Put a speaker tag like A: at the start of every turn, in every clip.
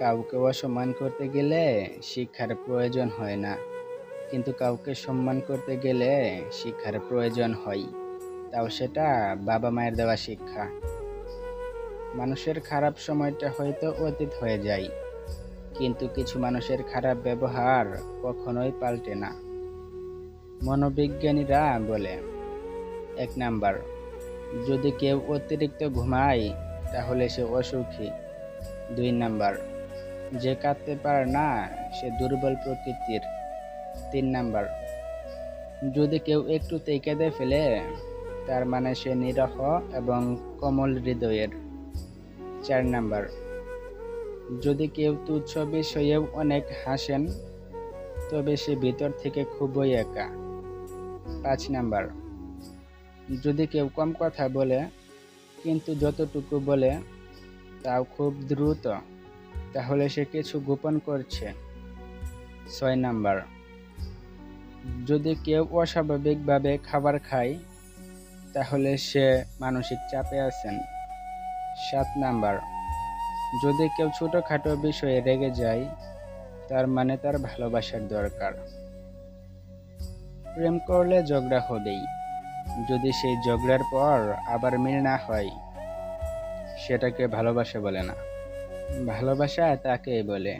A: কাউকে অসম্মান করতে গেলে শিক্ষার প্রয়োজন হয় না। কিন্তু কাউকে সম্মান করতে গেলে শিক্ষার প্রয়োজন হয়। তাও সেটা বাবা মায়ের দেওয়া শিক্ষা। মানুষের খারাপ সময়টা হয়তো অতীত হয়ে যায়, কিন্তু কিছু মানুষের খারাপ ব্যবহার কখনোই পাল্টে না। মনোবিজ্ঞানীরা বলে, এক নাম্বার, যদি কেউ অতিরিক্ত ঘুমায় তাহলে সে অসুখী। দুই নাম্বার যে কাঁদতে পারে না, সে দুর্বল প্রকৃতির। তিন নাম্বার, যদি কেউ একটুতেই কেঁদে ফেলে, তার মানে সে নিরহ এবং কোমল হৃদয়ের। চার নাম্বার, যদি কেউ তুচ্ছ বিষয়েও অনেক হাসেন, তবে সে ভিতর থেকে খুবই একা। পাঁচ নাম্বার, যদি কেউ কম কথা বলে, কিন্তু যতটুকু বলে, তাও খুব দ্রুত। তাহলে সে কিছু গোপন করছে। ছয় নাম্বার। যদি কেউ অস্বাভাবিকভাবে খাবার খায়, তাহলে সে মানসিক চাপে আছেন। সাত নাম্বার। যদি কেউ ছোটোখাটো বিষয়ে রেগে যায়, তার মানে তার ভালোবাসার দরকার। প্রেম করলে ঝগড়া হবেই। যদি সেই ঝগড়ার পর আবার মিল না হয়, সেটাকে ভালোবাসা বলে না। ভালোবাসা তাকে বলে,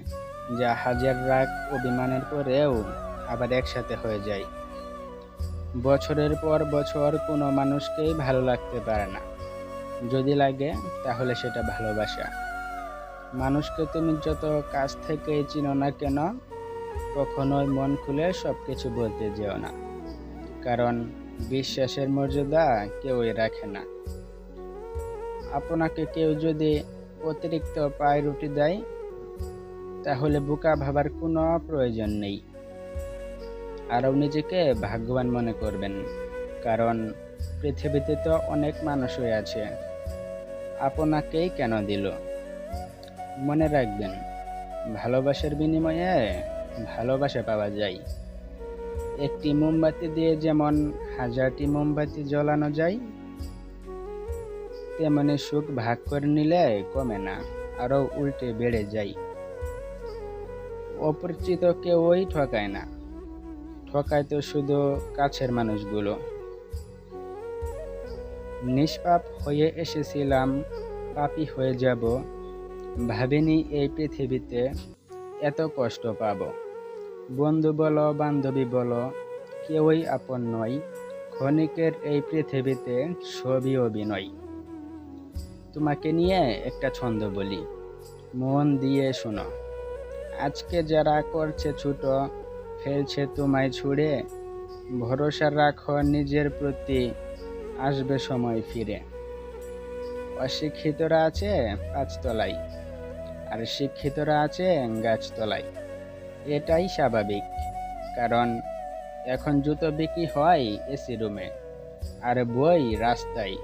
A: যা হাজার রাগ অভিমানের পরেও আবার একসাথে হয়ে যায়। বছরের পর বছর কোনো মানুষকেই ভালো লাগতে পারে না। যদি লাগে, তাহলে সেটা ভালোবাসা। মানুষকে তুমি যত কাছ থেকে চিনো না কেন, কখনোই মন খুলে সব কিছু বলতে যেও না। কারণ বিশ্বাসের মর্যাদা কেউই রাখে না। আপনাকে কেউ যদি অতিরিক্ত পায়ে রুটি দেয়, তাহলে বোকা ভাবার কোনো প্রয়োজন নেই। আরও নিজেকে ভাগ্যবান মনে করবেন, কারণ পৃথিবীতে তো অনেক মানুষই আছে। আপনাকেই কেন দিল? মনে রাখবেন, ভালোবাসার বিনিময়ে ভালোবাসা পাওয়া যায়। একটি মোমবাতি দিয়ে যেমন হাজারটি মোমবাতি জ্বলানো যায় তেমনি সুখ ভাগ করে নিলে কমে না আরও উল্টে বেড়ে যায়। অপরিচিত কেউই ঠকায় না। ঠকায় তো শুধু কাছের মানুষগুলো। নিষ্পাপ হয়ে এসেছিলাম, পাপি হয়ে যাব। ভাবিনি এই পৃথিবীতে এত কষ্ট পাব। বন্ধু বলো, বান্ধবী বলো, কেউই আপন নয়। ক্ষণিকের এই পৃথিবীতে সবই অভিনয়। তোমাকে নিয়ে একটা ছন্দ বলি। মন দিয়ে শোনো। আজকে যারা করছে ছোট, ফেলছে তোমায় ছুড়ে, ভরসা রাখো নিজের প্রতি, আসবে সময় ফিরে। অশিক্ষিতরা আছে পাঁচতলায়, আর শিক্ষিতরা আছে গাছতলায়। এটাই স্বাভাবিক, কারণ এখন জুতো বিক্রি হয় এসি রুমে, আর বই রাস্তায়।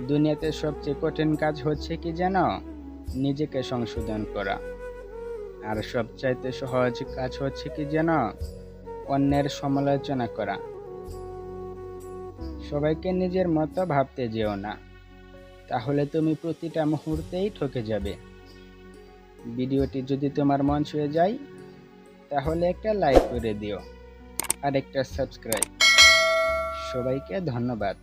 A: দুনিয়াতে সবচেয়ে কঠিন কাজ হচ্ছে কি যেন নিজেকে সংশোধন করা। আর সবচাইতে সহজ কাজ হচ্ছে কি যেন অন্যের সমালোচনা করা। সবাইকে নিজের মতো ভাবতে যেও না। তাহলে তুমি প্রতিটা মুহূর্তেই ঠকে যাবে। ভিডিওটি যদি তোমার মন ছুঁয়ে যায়, তাহলে একটা লাইক করে দিও। আর একটা সাবস্ক্রাইব। সবাইকে ধন্যবাদ।